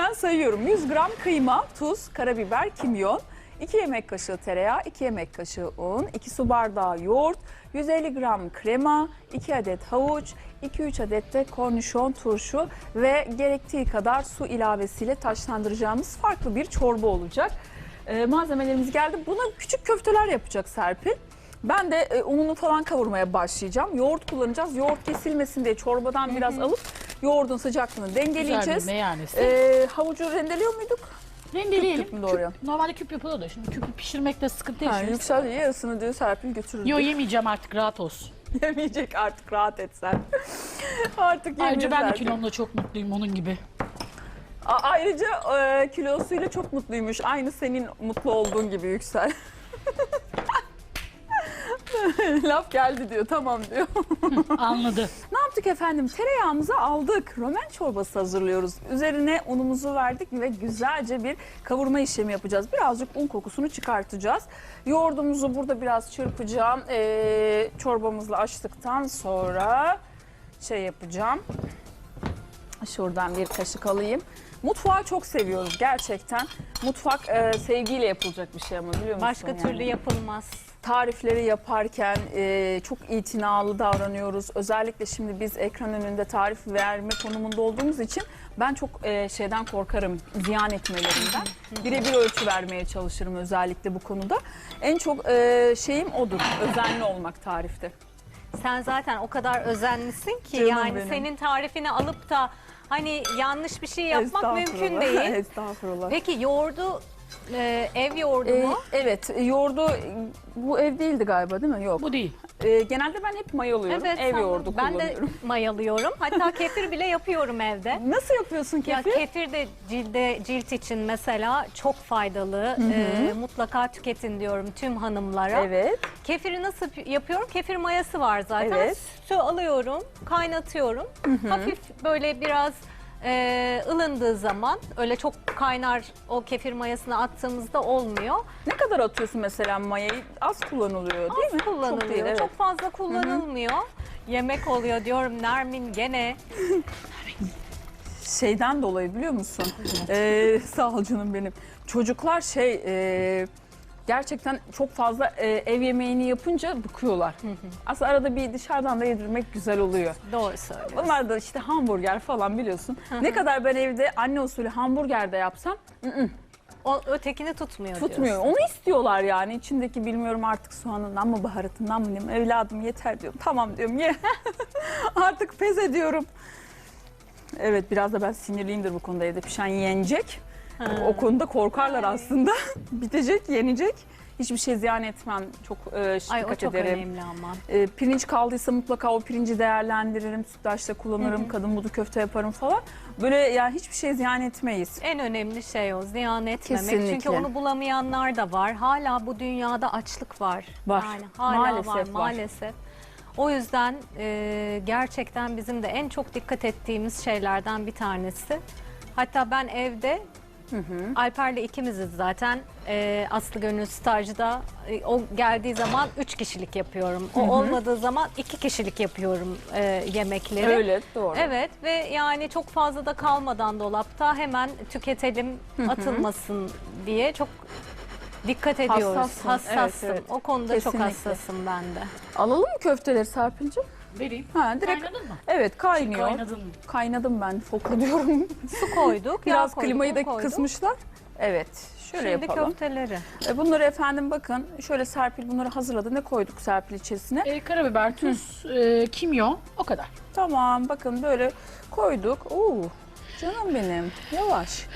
Hemen sayıyorum. 100 gram kıyma, tuz, karabiber, kimyon, 2 yemek kaşığı tereyağı, 2 yemek kaşığı un, 2 su bardağı yoğurt, 150 gram krema, 2 adet havuç, 2-3 adet de kornişon turşu ve gerektiği kadar su ilavesiyle taşlandıracağımız farklı bir çorba olacak. Ee, malzemelerimiz geldi. Buna küçük köfteler yapacak Serpil. Ben de e, ununu falan kavurmaya başlayacağım. Yoğurt kullanacağız. Yoğurt kesilmesin diye çorbadan biraz alıp yoğurdun sıcaklığını Güzel dengeleyeceğiz. bir meyanesi. Ee, havucu rendeliyor muyduk? Rendeleyelim. küp mü doğruyor? Küp- normalde küp yapılıyor da şimdi küpü pişirmekte sıkıntı yaşıyoruz. yüksel yarısını diyor Serpil götürür. Yo yemeyeceğim artık rahat olsun. Yemeyecek artık rahat et sen. artık yemiyor Ayrıca ben de kilomda çok mutluyum onun gibi. A- ayrıca e, kilosuyla çok mutluymuş. Aynı senin mutlu olduğun gibi Yüksel. Laf geldi diyor tamam diyor. Anladı. Ne yaptık efendim? Tereyağımızı aldık. Romen çorbası hazırlıyoruz. Üzerine unumuzu verdik ve güzelce bir kavurma işlemi yapacağız. Birazcık un kokusunu çıkartacağız. Yoğurdumuzu burada biraz çırpacağım. Ee, çorbamızla açtıktan sonra şey yapacağım. Şuradan bir kaşık alayım. Mutfağı çok seviyoruz gerçekten. Mutfak e, sevgiyle yapılacak bir şey ama biliyor musun? Başka yani? türlü yapılmaz. tarifleri yaparken e, çok itinalı davranıyoruz. Özellikle şimdi biz ekran önünde tarif verme konumunda olduğumuz için ben çok e, şeyden korkarım, ziyan etmelerinden. Birebir ölçü vermeye çalışırım özellikle bu konuda. En çok e, şeyim odur, özenli olmak tarifte. Sen zaten o kadar özenlisin ki Canım yani benim. senin tarifini alıp da hani yanlış bir şey yapmak mümkün değil. Estağfurullah. Peki yoğurdu e, ev yoğurdu E, mu? evet, yoğurdu bu ev değildi galiba değil mi? Yok. Bu değil. E, genelde ben hep mayalıyorum. Evet, ev sen- yoğurdu ben de kullanıyorum. mayalıyorum. Hatta kefir bile yapıyorum evde. Nasıl yapıyorsun Ya kefir? kefir de cilde cilt için mesela çok faydalı. E, mutlaka tüketin diyorum tüm hanımlara. Evet. Kefiri nasıl yapıyorum? Kefir mayası var zaten. Evet. Sütü alıyorum, kaynatıyorum. Hafif böyle biraz e, ılındığı zaman öyle çok kaynar o kefir mayasını attığımızda olmuyor. Ne kadar atıyorsun mesela mayayı? Az kullanılıyor değil mi? Az kullanılıyor. Çok değil, evet. Çok fazla kullanılmıyor. Yemek oluyor diyorum Nermin gene. Şeyden dolayı biliyor musun? Ee, sağ ol canım benim. Çocuklar şey e, gerçekten çok fazla e, ev yemeğini yapınca bıkıyorlar. Aslında arada bir dışarıdan da yedirmek güzel oluyor. Doğru söylüyorsun. Bunlar da işte hamburger falan biliyorsun. ne kadar ben evde anne usulü hamburger de yapsam O ötekini tutmuyor tutmuyor. diyorsun. Onu istiyorlar yani. İçindeki bilmiyorum artık soğanından mı baharatından mı ne evladım yeter diyorum. Tamam diyorum ye. artık pes ediyorum. Evet biraz da ben sinirliyimdir bu konuda evde pişen yenecek. O konuda korkarlar aslında. Bitecek, yenecek. Hiçbir şey ziyan etmem. Çok e, Ay o dikkat çok ederim. önemli ama. E, pirinç kaldıysa mutlaka o pirinci değerlendiririm. Sütlaçta kullanırım. Kadın budu köfte yaparım falan. Böyle yani hiçbir şey ziyan etmeyiz. En önemli şey o ziyan etmemek. Kesinlikle. Çünkü onu bulamayanlar da var. Hala bu dünyada açlık var. Var. Yani hala Maalesef var, var. maalesef. O yüzden e, gerçekten bizim de en çok dikkat ettiğimiz şeylerden bir tanesi. Hatta ben evde Alper'le ikimiziz zaten. E, Aslı Gönül stajda e, o geldiği zaman üç kişilik yapıyorum. O olmadığı zaman iki kişilik yapıyorum e, yemekleri. Öyle doğru. Evet ve yani çok fazla da kalmadan dolapta hemen tüketelim atılmasın diye çok dikkat ediyoruz. Hassasın, Hassasım. evet, evet. O konuda çok Kesinlikle. hassasım ben de. Alalım mı köfteleri Serpil'cim? Vereyim. Ha direkt. Kaynadın mı? Evet kaynıyor. Kaynadın mı? Kaynadım ben fokur diyorum. Su koyduk. Biraz koyduk, klimayı da koyduk. kısmışlar. Evet. Şöyle Şimdi yapalım. köfteleri. E, bunları efendim bakın şöyle Serpil bunları hazırladı. Ne koyduk Serpil içerisine? E, karabiber, tuz, e, kimyon o kadar. Tamam bakın böyle koyduk. Oo, canım benim yavaş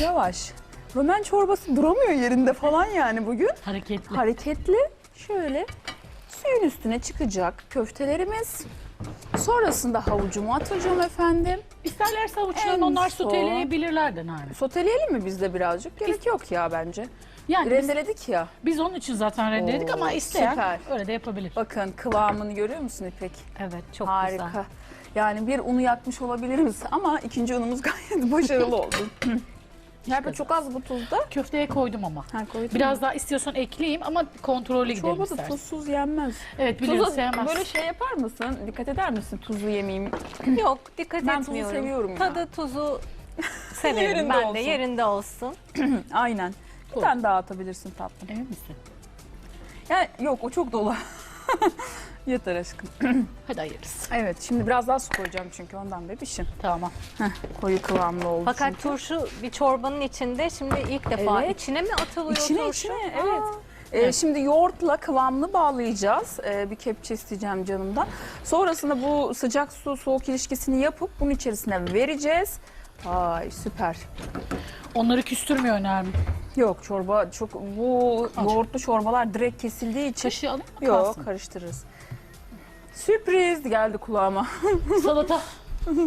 yavaş. Romen çorbası duramıyor yerinde falan yani bugün. Hareketli. Hareketli şöyle suyun üstüne çıkacak köftelerimiz. Sonrasında havucumu atacağım efendim. İsterlerse avuçlarını En onlar son- soteleyebilirler de Narin. Soteleyelim mi biz de birazcık? Gerek yok ya bence. Yani biz, Rendeledik ya. biz onun için zaten rendeledik Oo, ama isteyen süper. öyle de yapabilir. Bakın kıvamını görüyor musun İpek? Evet çok Harika. güzel. Yani bir unu yakmış olabiliriz ama ikinci unumuz gayet başarılı oldu. Nerede çok az bu tuzda? Köfteye koydum ama. Ha, koydum. Biraz daha istiyorsan ekleyeyim ama kontrollü gidelim Çorba da istersen. tuzsuz yenmez. Evet biliyorum Tuzu sevmez. böyle şey yapar mısın? Dikkat eder misin tuzlu yemeyeyim? Yok dikkat Ben tuzu etmiyorum. seviyorum ya. Tadı tuzu Severim Yerinde ben olsun. de yerinde olsun. Aynen. Bir Koy. tane daha atabilirsin tatlım. Emin misin? Yani yok o çok dolu. Yeter aşkım. Hadi ayırırız. Evet şimdi biraz daha su koyacağım çünkü ondan bebişim. Tamam. Koyu kıvamlı oldu Fakat çünkü. turşu bir çorbanın içinde şimdi ilk defa Evet. içine mi atılıyor İçine turşu? içine Aa, evet. Ee, Şimdi yoğurtla kıvamlı bağlayacağız. Ee, bir kepçe isteyeceğim canımdan. Sonrasında bu sıcak su soğuk ilişkisini yapıp bunun içerisine vereceğiz. Ay süper. Onları küstürmüyor önemli. Yok çorba çok bu yoğurtlu çorbalar direkt kesildiği için Kaşığı alayım mı? yok Kalsın. karıştırırız. Sürpriz geldi kulağıma. Salata.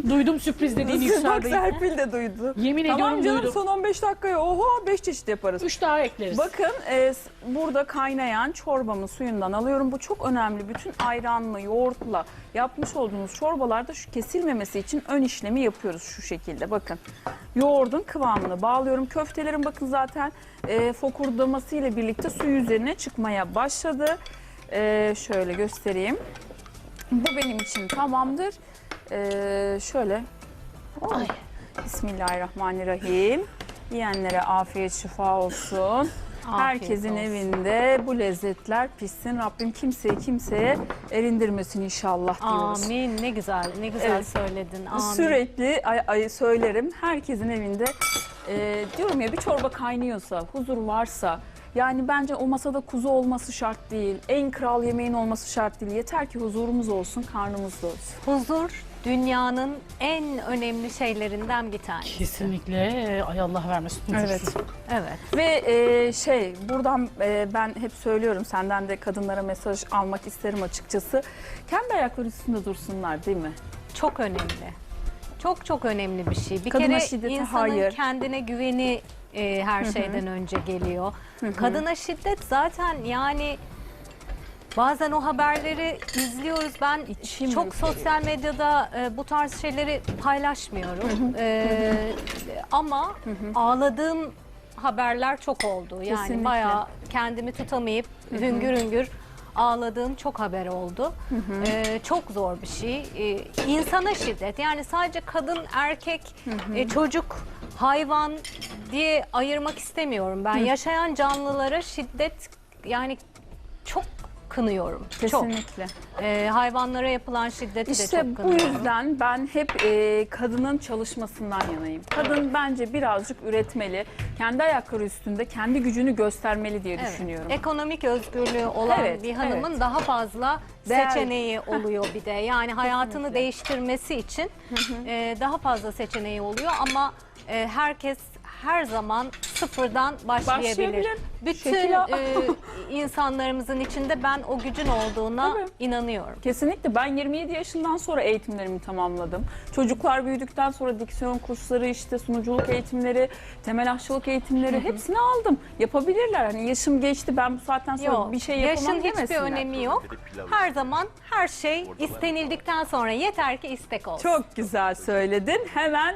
Duydum sürpriz dediğini Bak yükseldi. Serpil de duydu. Yemin Tamam ediyorum canım duydum. son 15 dakikaya oho 5 çeşit yaparız. Üç daha ekleriz. Bakın e, burada kaynayan çorbamın suyundan alıyorum. Bu çok önemli. Bütün ayranlı, yoğurtla yapmış olduğumuz çorbalarda şu kesilmemesi için ön işlemi yapıyoruz şu şekilde. Bakın yoğurdun kıvamını bağlıyorum. Köftelerin bakın zaten e, fokurdaması ile birlikte suyu üzerine çıkmaya başladı. E, şöyle göstereyim. Bu benim için tamamdır. E, şöyle. Ay. Bismillahirrahmanirrahim. Yiyenlere afiyet şifa olsun. Herkesin olsun. evinde bu lezzetler pişsin. Rabbim kimseyi kimseye erindirmesin inşallah diyoruz. Amin. Ne güzel, ne güzel Evet. söyledin. Amin. Sürekli ay, ay söylerim. Herkesin evinde e, diyorum ya bir çorba kaynıyorsa, huzur varsa yani bence o masada kuzu olması şart değil. En kral yemeğin olması şart değil. Yeter ki huzurumuz olsun, karnımız da olsun. Huzur dünyanın en önemli şeylerinden bir tanesi. Kesinlikle. Ay Allah vermesin. Evet. Evet. Ve e, şey buradan e, ben hep söylüyorum senden de kadınlara mesaj almak isterim açıkçası. Kendi ayakları üstünde dursunlar değil mi? Çok önemli. Çok çok önemli bir şey. Bir Kadına kere şiddete insanın hayır. kendine güveni e, her şeyden önce geliyor. Kadına şiddet zaten yani bazen o haberleri izliyoruz. Ben İçim çok sosyal medyada e, bu tarz şeyleri paylaşmıyorum. E, ama ağladığım haberler çok oldu. Yani Kesinlikle. bayağı kendimi tutamayıp hüngür hüngür ağladığım çok haber oldu. Ee, çok zor bir şey. Ee, insana şiddet yani sadece kadın, erkek, e, çocuk, hayvan diye ayırmak istemiyorum. Ben yaşayan canlılara şiddet yani çok kınıyorum. Çok. Kesinlikle. Ee, hayvanlara yapılan şiddeti de İşte çok bu kınıyorum. yüzden ben hep e, kadının çalışmasından yanayım. Kadın bence birazcık üretmeli. Kendi ayakları üstünde kendi gücünü göstermeli diye Evet. düşünüyorum. Ekonomik özgürlüğü olan Evet, bir hanımın evet. daha fazla Değer- seçeneği oluyor bir de. Yani hayatını Kesinlikle. değiştirmesi için e, daha fazla seçeneği oluyor ama e, herkes her zaman sıfırdan başlayabilir. Başlayabilir. Bütün e, insanlarımızın içinde ben o gücün olduğuna Tabii. inanıyorum. Kesinlikle ben 27 yaşından sonra eğitimlerimi tamamladım. Çocuklar büyüdükten sonra diksiyon kursları, işte sunuculuk eğitimleri, temel aşçılık eğitimleri hepsini aldım. Yapabilirler. Hani yaşım geçti ben bu saatten sonra Yok, bir şey yapamam yaşın hiçbir demesinler. önemi yok. Her zaman her şey istenildikten sonra yeter ki istek olsun. Çok güzel söyledin. Hemen